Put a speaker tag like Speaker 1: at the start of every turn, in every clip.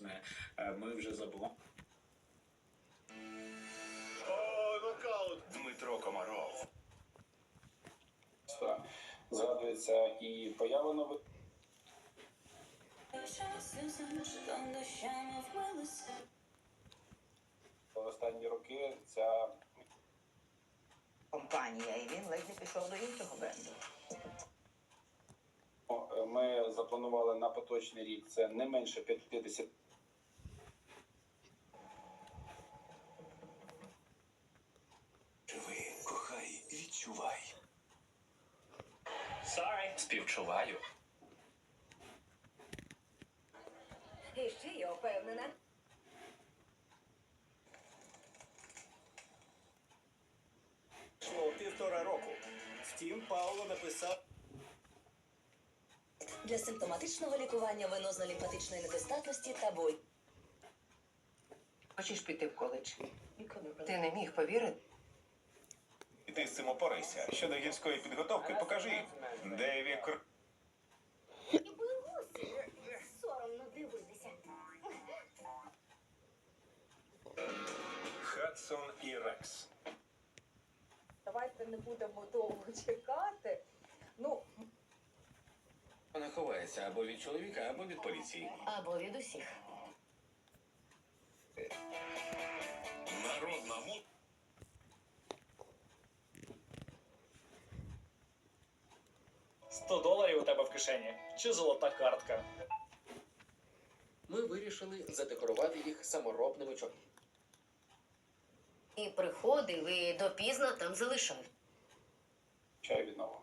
Speaker 1: власне, е, ми вже забуваємо.
Speaker 2: О, нокаут.
Speaker 3: Дмитро Комаров.
Speaker 4: Згадується і поява нових в останні роки. Ця
Speaker 5: компанія, і він ледь не пішов до іншого бренду.
Speaker 4: ми запланували на поточний рік. Це не менше 50
Speaker 3: Співчуваю.
Speaker 6: І ще я впевнена.
Speaker 2: Пройшло півтора року. Втім, Пауло написав
Speaker 6: Для симптоматичного лікування венозно-лімфатичної недостатності та боль.
Speaker 5: Хочеш піти в коледж? Ти не міг повірити?
Speaker 3: І ти з цим опорайся. Щодо гірської підготовки, покажи. Деві Кр...
Speaker 7: І. Соромно дивитися.
Speaker 3: Хадсон і Рекс.
Speaker 8: Давайте не будемо довго чекати. Ну,
Speaker 9: Вона ховається або від чоловіка, або від поліції.
Speaker 6: Або від усіх.
Speaker 10: Кишені чи золота картка.
Speaker 9: Ми вирішили задекорувати їх саморобними чок.
Speaker 6: І приходив, і допізно там залишав.
Speaker 4: чай відновимо.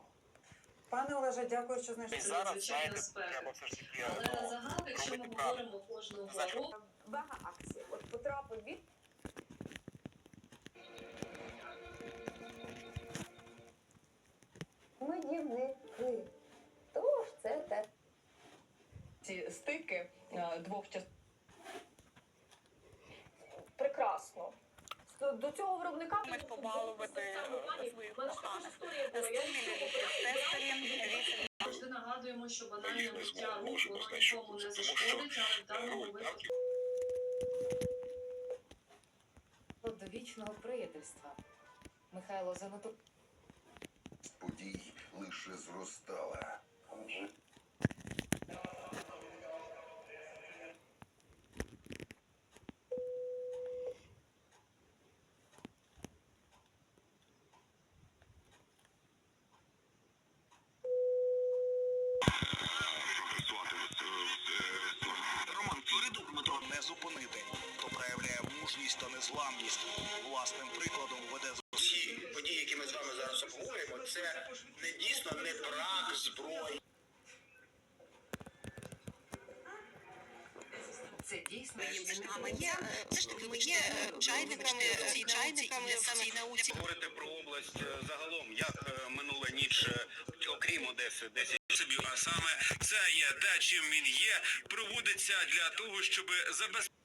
Speaker 8: пане Олеже, дякую, що знайшли.
Speaker 11: звичайно, спеки. Але загалом, якщо ми говоримо кожного року,
Speaker 8: Бага акції. От потрапив від медівники. Тож це те. Ці стики е, двох частин. Прекрасно. До- цього виробника
Speaker 11: побалувати своїх коханих. завжди нагадуємо, що банальне миття рук воно нікому не зашкодить, але в даному випадку
Speaker 8: до вічного приятельства. Михайло заноту.
Speaker 3: Подій лише зростала.
Speaker 2: Незламність. Власним прикладом веде всі події, які ми з вами зараз обговорюємо. Це не дійсно не брак зброї.
Speaker 5: Це дійсно
Speaker 12: є, все ж таки, ми є чайниками, всі чайниками в цій науці.
Speaker 2: Говорити про область е, загалом, як е, минула ніч, е, окрім Одеси, десь собі, а саме це є те, чим він є, проводиться для того, щоб забезпечити.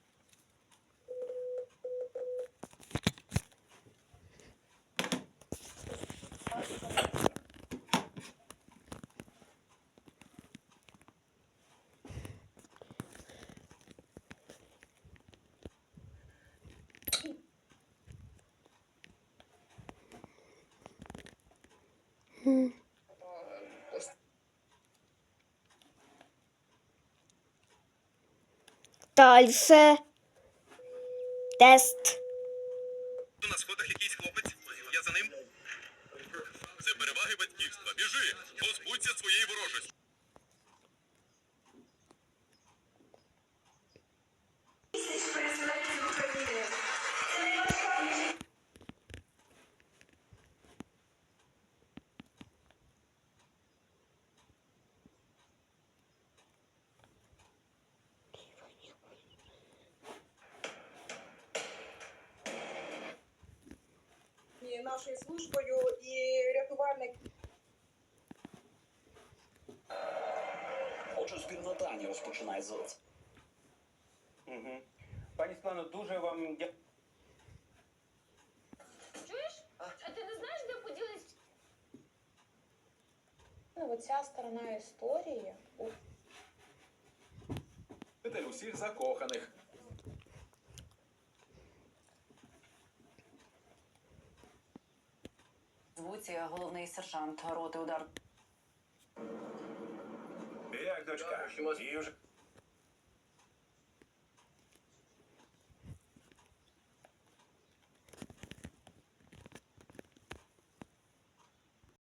Speaker 7: Дальше. Тест.
Speaker 2: На сходах якийсь хлопець, я за ним. Це переваги батьківства. Біжи, позбудься своєї ворожості.
Speaker 8: і нашою службою і рятувальник.
Speaker 1: Отже, спільнота не розпочинає з
Speaker 4: Угу. Пані Світлано, дуже вам дякую.
Speaker 7: Чуєш? А ти не знаєш, де поділись?
Speaker 8: Ну, оця сторона історії.
Speaker 9: Вчитель усіх закоханих.
Speaker 13: Звуться головний сержант роти удар.
Speaker 3: Як дочка? І вже